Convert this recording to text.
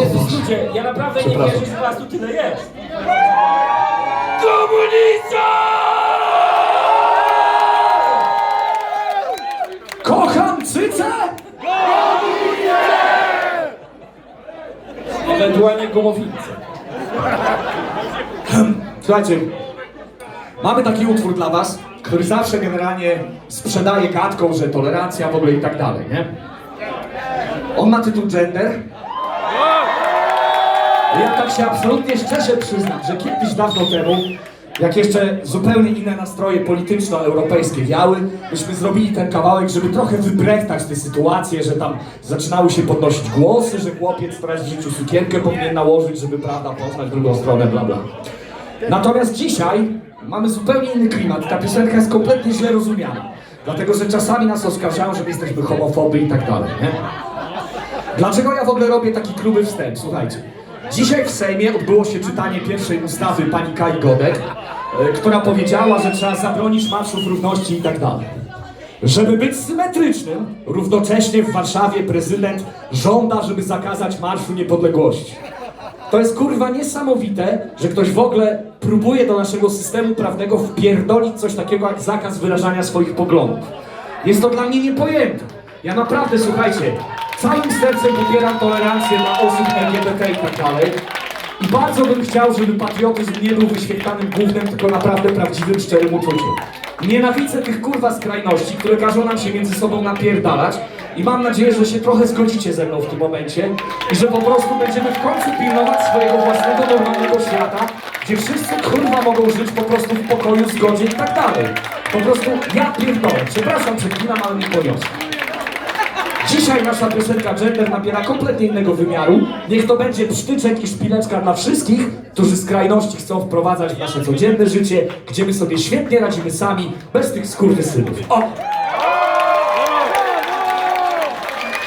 Jezus, ludzie, ja naprawdę nie wierzę, że was tu tyle jest. Kocham cycę! Ewentualnie gołowicę. Słuchajcie, mamy taki utwór dla was, który zawsze generalnie sprzedaje gadką, że tolerancja w ogóle i tak dalej, nie? On ma tytuł Gender. Ja tak się absolutnie szczerze przyznam, że kiedyś dawno temu, jak jeszcze zupełnie inne nastroje polityczno-europejskie wiały, myśmy zrobili ten kawałek, żeby trochę wybrechtać tę sytuację, że tam zaczynały się podnosić głosy, że chłopiec teraz w życiu sukienkę powinien nałożyć, żeby prawda poznać drugą stronę, bla bla. Natomiast dzisiaj mamy zupełnie inny klimat. Ta piosenka jest kompletnie źle rozumiana. Dlatego, że czasami nas oskarżają, że my jesteśmy homofoby i tak dalej, nie? Dlaczego ja w ogóle robię taki gruby wstęp? Słuchajcie. Dzisiaj w Sejmie odbyło się czytanie pierwszej ustawy pani Kai Godek, e, która powiedziała, że trzeba zabronić marszów równości i tak dalej. Żeby być symetrycznym, równocześnie w Warszawie prezydent żąda, żeby zakazać Marszu Niepodległości. To jest kurwa niesamowite, że ktoś w ogóle próbuje do naszego systemu prawnego wpierdolić coś takiego jak zakaz wyrażania swoich poglądów. Jest to dla mnie niepojęte. Ja naprawdę, słuchajcie, całym sercem popieram tolerancję dla osób LGBT i tak dalej. I bardzo bym chciał, żeby patriotyzm nie był wyświetlanym głównym, tylko naprawdę prawdziwym, szczerym uczuciem. Nienawidzę tych kurwa skrajności, które każą nam się między sobą napierdalać i mam nadzieję, że się trochę zgodzicie ze mną w tym momencie i że po prostu będziemy w końcu pilnować swojego własnego normalnego świata, gdzie wszyscy kurwa mogą żyć po prostu w pokoju, zgodzie i tak dalej. Po prostu ja pierdolę. Przepraszam, przeklinam, ale mi poniosę. Dzisiaj nasza piosenka Gender nabiera kompletnie innego wymiaru. Niech to będzie psztyczek i szpileczka dla wszystkich, którzy skrajności chcą wprowadzać w nasze codzienne życie, gdzie my sobie świetnie radzimy sami, bez tych skurwysynów. O!